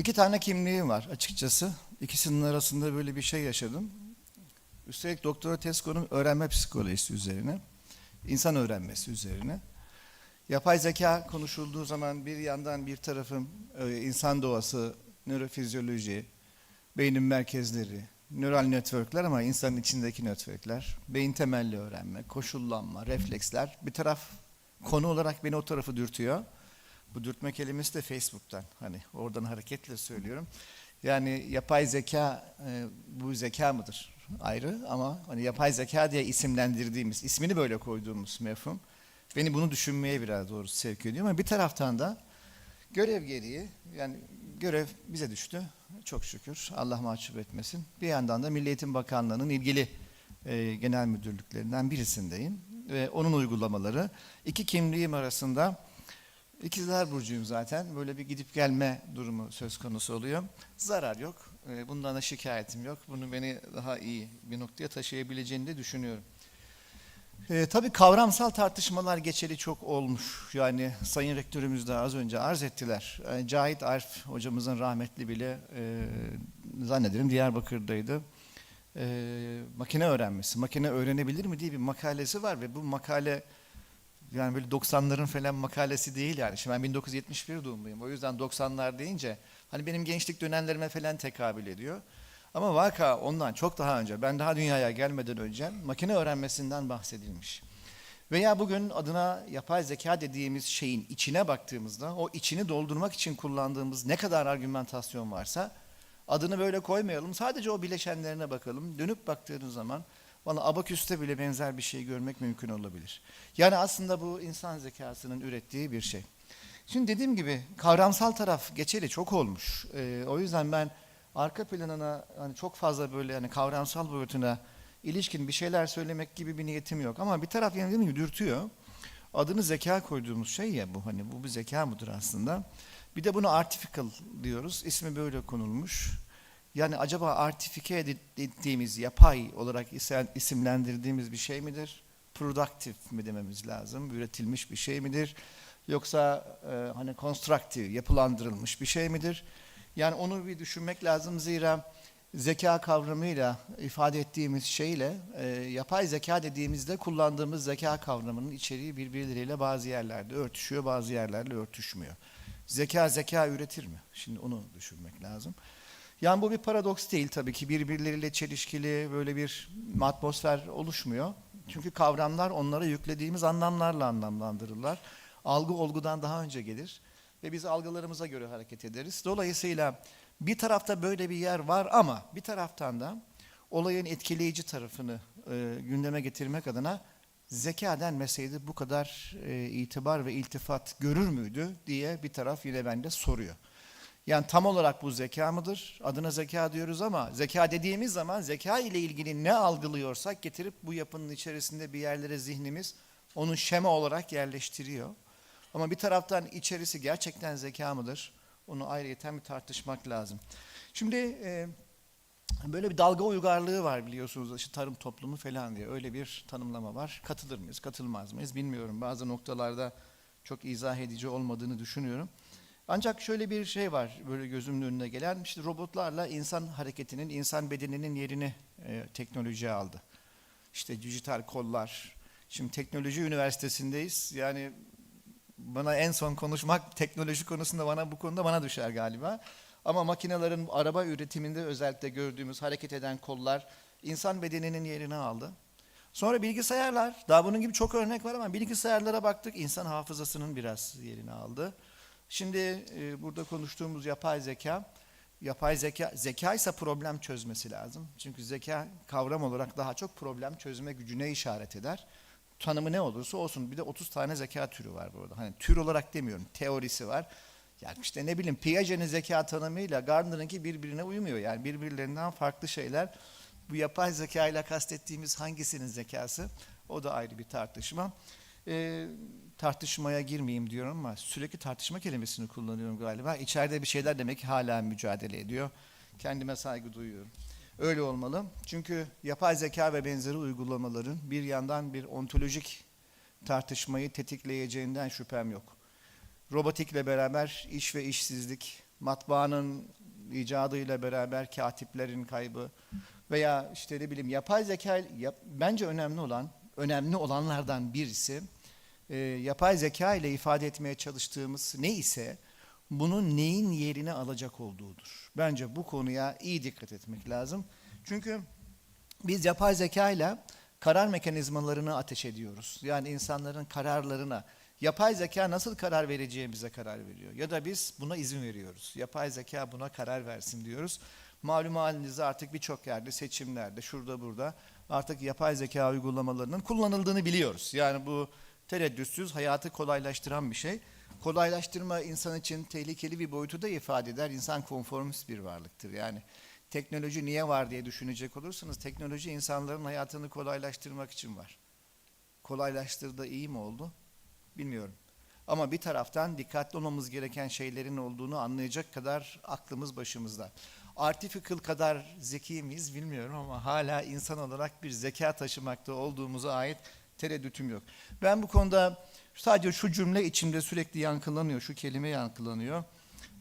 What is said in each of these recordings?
İki tane kimliğim var açıkçası. İkisinin arasında böyle bir şey yaşadım. Üstelik doktora tez konum öğrenme psikolojisi üzerine. insan öğrenmesi üzerine. Yapay zeka konuşulduğu zaman bir yandan bir tarafım e, insan doğası, nörofizyoloji, beynin merkezleri, nöral networkler ama insanın içindeki networkler, beyin temelli öğrenme, koşullanma, refleksler. Bir taraf konu olarak beni o tarafı dürtüyor. Bu dürtme kelimesi de Facebook'tan. Hani oradan hareketle söylüyorum. Yani yapay zeka e, bu zeka mıdır? Ayrı ama hani yapay zeka diye isimlendirdiğimiz, ismini böyle koyduğumuz mefhum beni bunu düşünmeye biraz doğrusu sevk ediyor ama bir taraftan da görev gereği yani görev bize düştü. Çok şükür. Allah mahcup etmesin. Bir yandan da Milli Eğitim Bakanlığı'nın ilgili e, genel müdürlüklerinden birisindeyim ve onun uygulamaları iki kimliğim arasında İkizler Burcu'yum zaten. Böyle bir gidip gelme durumu söz konusu oluyor. Zarar yok. E, Bundan da şikayetim yok. Bunu beni daha iyi bir noktaya taşıyabileceğini de düşünüyorum. E, tabii kavramsal tartışmalar geçeli çok olmuş. Yani Sayın Rektörümüz de az önce arz ettiler. E, Cahit Arif hocamızın rahmetli bile e, zannederim Diyarbakır'daydı. E, makine öğrenmesi, makine öğrenebilir mi diye bir makalesi var ve bu makale yani böyle 90'ların falan makalesi değil yani. Şimdi ben 1971 doğumluyum. O yüzden 90'lar deyince hani benim gençlik dönemlerime falan tekabül ediyor. Ama vaka ondan çok daha önce, ben daha dünyaya gelmeden önce makine öğrenmesinden bahsedilmiş. Veya bugün adına yapay zeka dediğimiz şeyin içine baktığımızda o içini doldurmak için kullandığımız ne kadar argümantasyon varsa adını böyle koymayalım. Sadece o bileşenlerine bakalım. Dönüp baktığınız zaman Valla abaküste bile benzer bir şey görmek mümkün olabilir. Yani aslında bu insan zekasının ürettiği bir şey. Şimdi dediğim gibi kavramsal taraf geçeli çok olmuş. Ee, o yüzden ben arka planına hani çok fazla böyle hani kavramsal boyutuna ilişkin bir şeyler söylemek gibi bir niyetim yok. Ama bir taraf yani dediğim gibi. Adını zeka koyduğumuz şey ya bu hani bu bir zeka mıdır aslında. Bir de bunu artificial diyoruz. İsmi böyle konulmuş. Yani acaba artifike ettiğimiz, yapay olarak isimlendirdiğimiz bir şey midir? Productive mi dememiz lazım? Üretilmiş bir şey midir? Yoksa e, hani constructive, yapılandırılmış bir şey midir? Yani onu bir düşünmek lazım zira zeka kavramıyla ifade ettiğimiz şeyle e, yapay zeka dediğimizde kullandığımız zeka kavramının içeriği birbirleriyle bazı yerlerde örtüşüyor, bazı yerlerle örtüşmüyor. Zeka zeka üretir mi? Şimdi onu düşünmek lazım. Yani bu bir paradoks değil tabii ki birbirleriyle çelişkili böyle bir atmosfer oluşmuyor. Çünkü kavramlar onlara yüklediğimiz anlamlarla anlamlandırırlar. Algı olgudan daha önce gelir ve biz algılarımıza göre hareket ederiz. Dolayısıyla bir tarafta böyle bir yer var ama bir taraftan da olayın etkileyici tarafını e, gündeme getirmek adına zeka denmeseydi bu kadar e, itibar ve iltifat görür müydü diye bir taraf yine bende soruyor. Yani tam olarak bu zeka mıdır? Adına zeka diyoruz ama zeka dediğimiz zaman zeka ile ilgili ne algılıyorsak getirip bu yapının içerisinde bir yerlere zihnimiz onu şema olarak yerleştiriyor. Ama bir taraftan içerisi gerçekten zeka mıdır? Onu ayrıyeten bir tartışmak lazım. Şimdi e, böyle bir dalga uygarlığı var biliyorsunuz işte tarım toplumu falan diye öyle bir tanımlama var. Katılır mıyız, katılmaz mıyız bilmiyorum. Bazı noktalarda çok izah edici olmadığını düşünüyorum. Ancak şöyle bir şey var böyle gözümün önüne gelen işte robotlarla insan hareketinin, insan bedeninin yerini e, teknoloji aldı. İşte dijital kollar. Şimdi teknoloji üniversitesindeyiz. Yani bana en son konuşmak teknoloji konusunda bana bu konuda bana düşer galiba. Ama makinelerin araba üretiminde özellikle gördüğümüz hareket eden kollar insan bedeninin yerini aldı. Sonra bilgisayarlar, daha bunun gibi çok örnek var ama bilgisayarlara baktık insan hafızasının biraz yerini aldı. Şimdi e, burada konuştuğumuz yapay zeka, yapay zeka, zeka ise problem çözmesi lazım. Çünkü zeka kavram olarak daha çok problem çözme gücüne işaret eder. Tanımı ne olursa olsun. Bir de 30 tane zeka türü var burada. Hani tür olarak demiyorum, teorisi var. Yani işte ne bileyim Piaget'in zeka tanımıyla Gardner'ınki birbirine uymuyor. Yani birbirlerinden farklı şeyler. Bu yapay zeka ile kastettiğimiz hangisinin zekası? O da ayrı bir tartışma. Ee, tartışmaya girmeyeyim diyorum ama sürekli tartışma kelimesini kullanıyorum galiba. İçeride bir şeyler demek ki hala mücadele ediyor. Kendime saygı duyuyorum. Öyle olmalı. Çünkü yapay zeka ve benzeri uygulamaların bir yandan bir ontolojik tartışmayı tetikleyeceğinden şüphem yok. Robotikle beraber iş ve işsizlik, matbaanın icadıyla beraber katiplerin kaybı veya işte ne bileyim yapay zeka yap, bence önemli olan önemli olanlardan birisi e, yapay zeka ile ifade etmeye çalıştığımız ne ise bunun neyin yerini alacak olduğudur. Bence bu konuya iyi dikkat etmek lazım. Çünkü biz yapay zeka ile karar mekanizmalarını ateş ediyoruz. Yani insanların kararlarına yapay zeka nasıl karar vereceğimize karar veriyor. Ya da biz buna izin veriyoruz. Yapay zeka buna karar versin diyoruz. Malum halinizde artık birçok yerde seçimlerde şurada burada artık yapay zeka uygulamalarının kullanıldığını biliyoruz. Yani bu tereddütsüz hayatı kolaylaştıran bir şey. Kolaylaştırma insan için tehlikeli bir boyutu da ifade eder. İnsan konformist bir varlıktır. Yani teknoloji niye var diye düşünecek olursanız teknoloji insanların hayatını kolaylaştırmak için var. Kolaylaştırdı iyi mi oldu? Bilmiyorum. Ama bir taraftan dikkatli olmamız gereken şeylerin olduğunu anlayacak kadar aklımız başımızda. Artificial kadar zeki miyiz bilmiyorum ama hala insan olarak bir zeka taşımakta olduğumuza ait tereddütüm yok. Ben bu konuda sadece şu cümle içimde sürekli yankılanıyor, şu kelime yankılanıyor.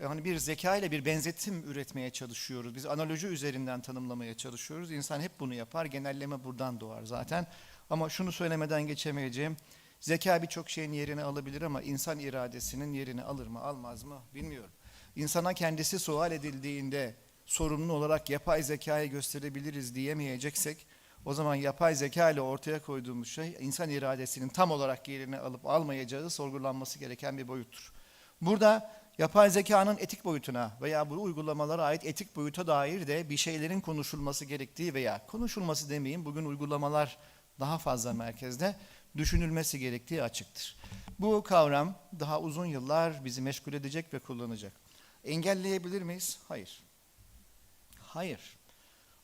E, Hani bir zeka ile bir benzetim üretmeye çalışıyoruz. Biz analoji üzerinden tanımlamaya çalışıyoruz. İnsan hep bunu yapar. Genelleme buradan doğar zaten. Ama şunu söylemeden geçemeyeceğim. Zeka birçok şeyin yerini alabilir ama insan iradesinin yerini alır mı almaz mı bilmiyorum. İnsana kendisi sual edildiğinde sorumlu olarak yapay zekayı gösterebiliriz diyemeyeceksek o zaman yapay zeka ile ortaya koyduğumuz şey insan iradesinin tam olarak yerini alıp almayacağı sorgulanması gereken bir boyuttur. Burada yapay zekanın etik boyutuna veya bu uygulamalara ait etik boyuta dair de bir şeylerin konuşulması gerektiği veya konuşulması demeyeyim bugün uygulamalar daha fazla merkezde düşünülmesi gerektiği açıktır. Bu kavram daha uzun yıllar bizi meşgul edecek ve kullanacak. Engelleyebilir miyiz? Hayır. Hayır.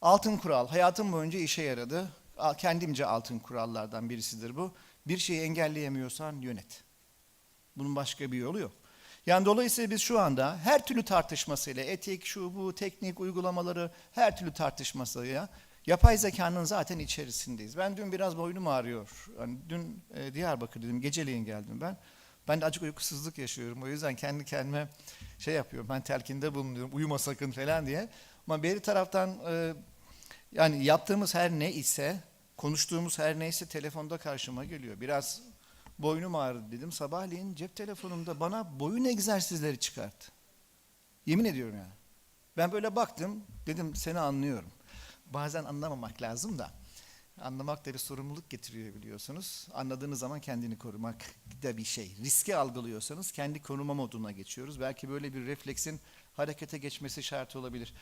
Altın kural hayatım boyunca işe yaradı. Kendimce altın kurallardan birisidir bu. Bir şeyi engelleyemiyorsan yönet. Bunun başka bir yolu yok. Yani dolayısıyla biz şu anda her türlü tartışmasıyla etik, şu bu, teknik uygulamaları her türlü tartışmasıyla yapay zekanın zaten içerisindeyiz. Ben dün biraz boynum ağrıyor. Yani dün e, Diyarbakır dedim, geceleyin geldim ben. Ben de acık uykusuzluk yaşıyorum. O yüzden kendi kendime şey yapıyorum. Ben telkinde bulunuyorum. Uyuma sakın falan diye. Ama bir taraftan e, yani yaptığımız her ne ise, konuştuğumuz her neyse telefonda karşıma geliyor. Biraz boynum ağrıdı dedim. Sabahleyin cep telefonumda bana boyun egzersizleri çıkarttı. Yemin ediyorum yani. Ben böyle baktım, dedim seni anlıyorum. Bazen anlamamak lazım da. Anlamak da bir sorumluluk getiriyor biliyorsunuz. Anladığınız zaman kendini korumak da bir şey. Riski algılıyorsanız kendi koruma moduna geçiyoruz. Belki böyle bir refleksin harekete geçmesi şart olabilir.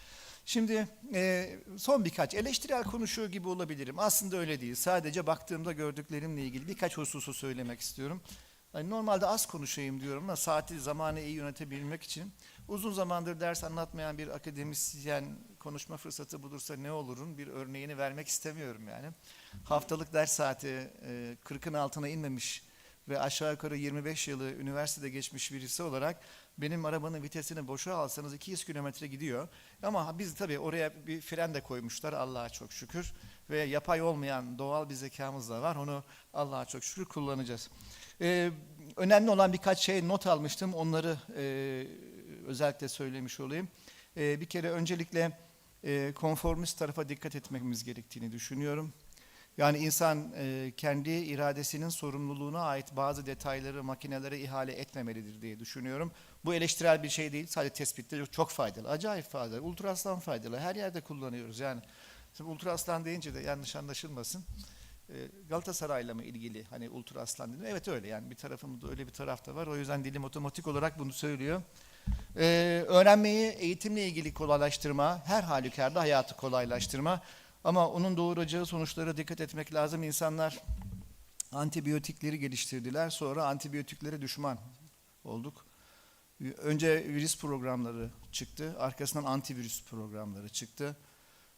Şimdi e, son birkaç eleştirel konuşuyor gibi olabilirim. Aslında öyle değil. Sadece baktığımda gördüklerimle ilgili birkaç hususu söylemek istiyorum. Yani normalde az konuşayım diyorum ama saati zamanı iyi yönetebilmek için uzun zamandır ders anlatmayan bir akademisyen konuşma fırsatı bulursa ne olurun bir örneğini vermek istemiyorum yani. Haftalık ders saati e, 40'ın altına inmemiş ve aşağı yukarı 25 yılı üniversitede geçmiş birisi olarak benim arabanın vitesini boşa alsanız 200 kilometre gidiyor. Ama biz tabii oraya bir fren de koymuşlar Allah'a çok şükür. Ve yapay olmayan doğal bir zekamız da var. Onu Allah'a çok şükür kullanacağız. Ee, önemli olan birkaç şey not almıştım. Onları e, özellikle söylemiş olayım. Ee, bir kere öncelikle e, konformist tarafa dikkat etmemiz gerektiğini düşünüyorum. Yani insan e, kendi iradesinin sorumluluğuna ait bazı detayları makinelere ihale etmemelidir diye düşünüyorum. Bu eleştirel bir şey değil, sadece tespitte çok faydalı, acayip faydalı. Ultraslan faydalı, her yerde kullanıyoruz. Yani şimdi ultraslan deyince de yanlış anlaşılmasın. E, Galatasaray'la mı ilgili hani ultraslan dedim. Evet öyle yani bir tarafımda öyle bir taraf da var. O yüzden dilim otomatik olarak bunu söylüyor. Ee, öğrenmeyi eğitimle ilgili kolaylaştırma, her halükarda hayatı kolaylaştırma. Ama onun doğuracağı sonuçlara dikkat etmek lazım. İnsanlar antibiyotikleri geliştirdiler. Sonra antibiyotiklere düşman olduk. Önce virüs programları çıktı. Arkasından antivirüs programları çıktı.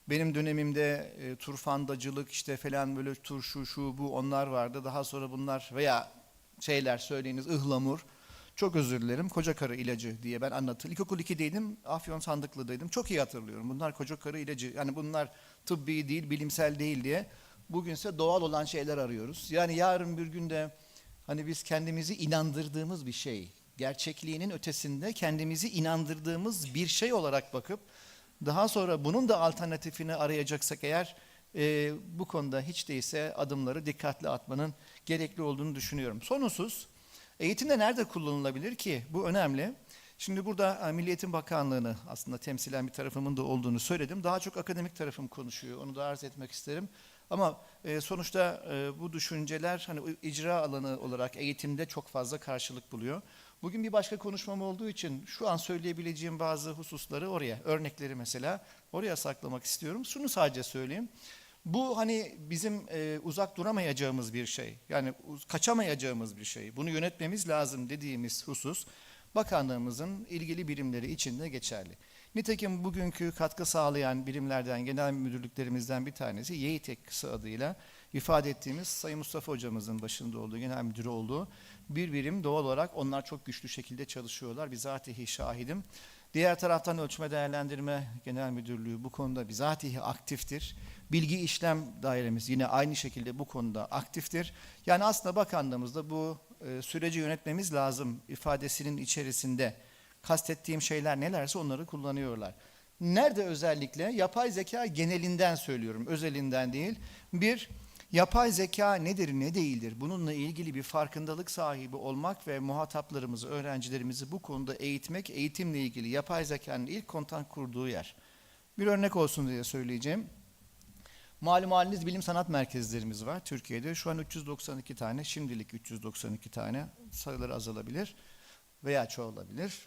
Benim dönemimde e, turfandacılık işte falan böyle turşu şu bu onlar vardı. Daha sonra bunlar veya şeyler söyleyiniz ıhlamur. Çok özür dilerim. Koca karı ilacı diye ben anlatır. İlkokul 2'deydim. Afyon Sandıklı'daydım. Çok iyi hatırlıyorum. Bunlar koca karı ilacı. Yani bunlar tıbbi değil, bilimsel değil diye. Bugünse doğal olan şeyler arıyoruz. Yani yarın bir günde hani biz kendimizi inandırdığımız bir şey gerçekliğinin ötesinde kendimizi inandırdığımız bir şey olarak bakıp daha sonra bunun da alternatifini arayacaksak eğer e, bu konuda hiç değilse adımları dikkatli atmanın gerekli olduğunu düşünüyorum. Sonunsuz eğitimde nerede kullanılabilir ki? Bu önemli. Şimdi burada e, Milli Eğitim Bakanlığı'nı aslında temsilen bir tarafımın da olduğunu söyledim. Daha çok akademik tarafım konuşuyor. Onu da arz etmek isterim. Ama e, sonuçta e, bu düşünceler hani icra alanı olarak eğitimde çok fazla karşılık buluyor. Bugün bir başka konuşmam olduğu için şu an söyleyebileceğim bazı hususları oraya, örnekleri mesela oraya saklamak istiyorum. Şunu sadece söyleyeyim. Bu hani bizim e, uzak duramayacağımız bir şey. Yani kaçamayacağımız bir şey. Bunu yönetmemiz lazım dediğimiz husus bakanlığımızın ilgili birimleri içinde geçerli. Nitekim bugünkü katkı sağlayan birimlerden, genel müdürlüklerimizden bir tanesi YEİTEK kısa adıyla ifade ettiğimiz Sayın Mustafa Hocamızın başında olduğu, genel müdürü olduğu bir birim doğal olarak onlar çok güçlü şekilde çalışıyorlar. Bizatihi şahidim. Diğer taraftan ölçme değerlendirme genel müdürlüğü bu konuda bizatihi aktiftir. Bilgi işlem dairemiz yine aynı şekilde bu konuda aktiftir. Yani aslında bakanlığımızda bu e, süreci yönetmemiz lazım ifadesinin içerisinde kastettiğim şeyler nelerse onları kullanıyorlar. Nerede özellikle? Yapay zeka genelinden söylüyorum, özelinden değil. Bir, yapay zeka nedir, ne değildir? Bununla ilgili bir farkındalık sahibi olmak ve muhataplarımızı, öğrencilerimizi bu konuda eğitmek, eğitimle ilgili yapay zekanın ilk kontak kurduğu yer. Bir örnek olsun diye söyleyeceğim. Malum haliniz bilim sanat merkezlerimiz var Türkiye'de. Şu an 392 tane, şimdilik 392 tane. Sayıları azalabilir veya çoğalabilir.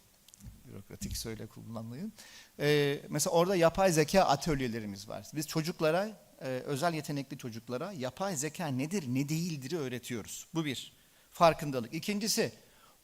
Bürokratik söyle kullanmayın. Ee, mesela orada yapay zeka atölyelerimiz var. Biz çocuklara, e, özel yetenekli çocuklara yapay zeka nedir, ne değildir öğretiyoruz. Bu bir. Farkındalık. İkincisi,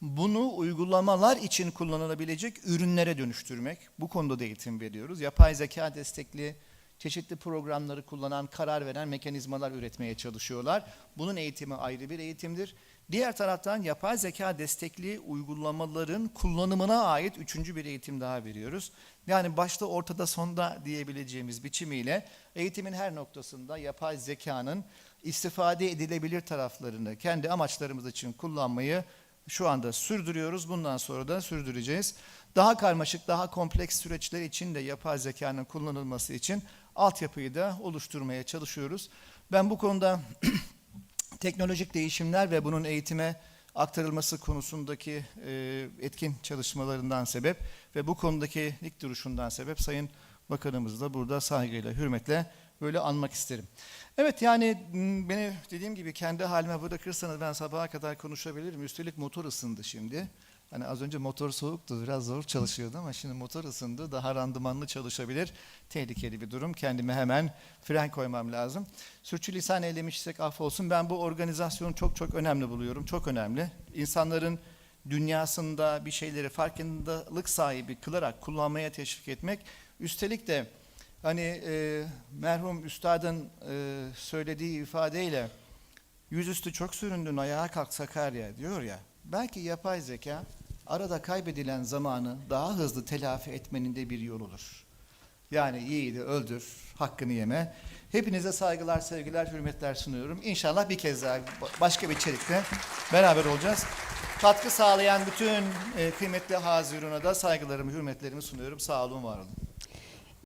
bunu uygulamalar için kullanılabilecek ürünlere dönüştürmek. Bu konuda da eğitim veriyoruz. Yapay zeka destekli çeşitli programları kullanan, karar veren mekanizmalar üretmeye çalışıyorlar. Bunun eğitimi ayrı bir eğitimdir. Diğer taraftan yapay zeka destekli uygulamaların kullanımına ait üçüncü bir eğitim daha veriyoruz. Yani başta ortada sonda diyebileceğimiz biçimiyle eğitimin her noktasında yapay zekanın istifade edilebilir taraflarını kendi amaçlarımız için kullanmayı şu anda sürdürüyoruz. Bundan sonra da sürdüreceğiz. Daha karmaşık, daha kompleks süreçler için de yapay zekanın kullanılması için altyapıyı da oluşturmaya çalışıyoruz. Ben bu konuda teknolojik değişimler ve bunun eğitime aktarılması konusundaki e, etkin çalışmalarından sebep ve bu konudaki dik duruşundan sebep Sayın Bakanımızı da burada saygıyla, hürmetle böyle anmak isterim. Evet yani beni dediğim gibi kendi halime bırakırsanız ben sabaha kadar konuşabilirim. Üstelik motor ısındı şimdi. Hani az önce motor soğuktu, biraz zor çalışıyordu ama şimdi motor ısındı, daha randımanlı çalışabilir. Tehlikeli bir durum. Kendime hemen fren koymam lazım. Sürçülisan eylemişsek affolsun. Ben bu organizasyonu çok çok önemli buluyorum. Çok önemli. İnsanların dünyasında bir şeyleri farkındalık sahibi kılarak kullanmaya teşvik etmek. Üstelik de hani e, merhum üstadın e, söylediği ifadeyle yüzüstü çok süründün ayağa kalk Sakarya diyor ya. Belki yapay zeka arada kaybedilen zamanı daha hızlı telafi etmenin de bir yoludur. Yani yiğidi öldür, hakkını yeme. Hepinize saygılar, sevgiler, hürmetler sunuyorum. İnşallah bir kez daha başka bir içerikte beraber olacağız. Katkı sağlayan bütün e, kıymetli haziruna da saygılarımı, hürmetlerimi sunuyorum. Sağ olun, var olun.